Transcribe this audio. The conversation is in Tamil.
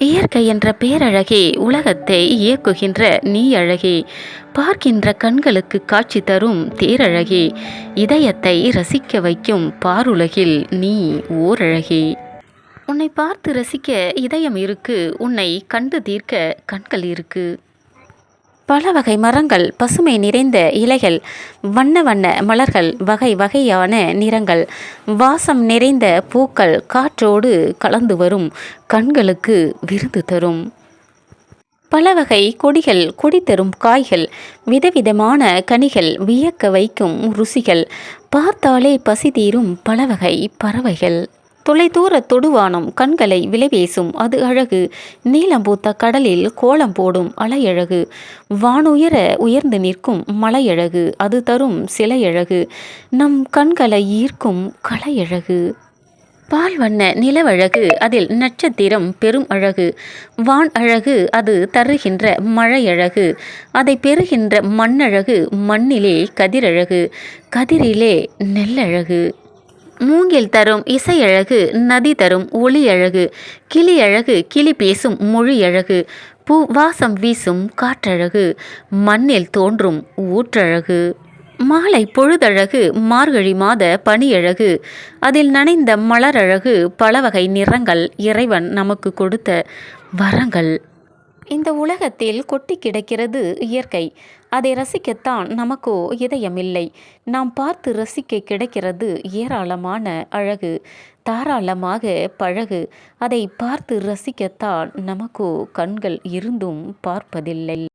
இயற்கை என்ற பேரழகே உலகத்தை இயக்குகின்ற நீ அழகே பார்க்கின்ற கண்களுக்கு காட்சி தரும் தேரழகே. இதயத்தை ரசிக்க வைக்கும் பாருலகில் நீ ஓரழகே. உன்னை பார்த்து ரசிக்க இதயம் இருக்கு. உன்னை கண்டு தீர்க்க கண்கள் இருக்கு. பல வகை மரங்கள் பசுமை நிறைந்த இலைகள் வண்ண வண்ண மலர்கள் வகை வகையான நிறங்கள் வாசம் நிறைந்த பூக்கள் காற்றோடு கலந்து வரும் கண்களுக்கு விருந்து தரும். பல வகை கொடிகள் கொடி தரும் காய்கள் விதவிதமான கனிகள் வியக்க வைக்கும் ருசிகள் பார்த்தாலே பசி தீரும் பல வகை பறவைகள். தொலைதூர தொடுவானம் கண்களை விலைவேசும். அது அழகு. நீலம் பூத்த கடலில் கோலம் போடும் அலையழகு. வானுயர உயர்ந்து நிற்கும் மலையழகு. அது தரும் சிலையழகு. நம் கண்களை ஈர்க்கும் கலையழகு. பால் வண்ண நிலவழகு. அதில் நட்சத்திரம் பெரும் அழகு. வான் அழகு. அது தருகின்ற மழையழகு. அதை பெறுகின்ற மண்ணழகு. மண்ணிலே கதிரழகு. கதிரிலே நெல்லழகு. மூங்கில் தரும் இசையழகு நதி தரும் ஒளி அழகு கிளி அழகு கிளி பேசும் மொழி அழகு பூ வாசம் வீசும் காற்றழகு மண்ணில் தோன்றும் ஊற்றழகு மாலை பொழுதழகு மார்கழி மாத பனியழகு அதில் நனைந்த மலரழகு பல வகை நிறங்கள் இறைவன் நமக்கு கொடுத்த வரங்கள். இந்த உலகத்தில் கொட்டி கிடக்கிறது இயற்கை. அதை ரசிக்கத்தான் நமக்கோ இதயமில்லை. நாம் பார்த்து ரசிக்க கிடைக்கிறது ஏராளமான அழகு. தாராளமாக பழகு. அதை பார்த்து ரசிக்கத்தான் நமக்கோ கண்கள் இருந்தும் பார்ப்பதில்லை.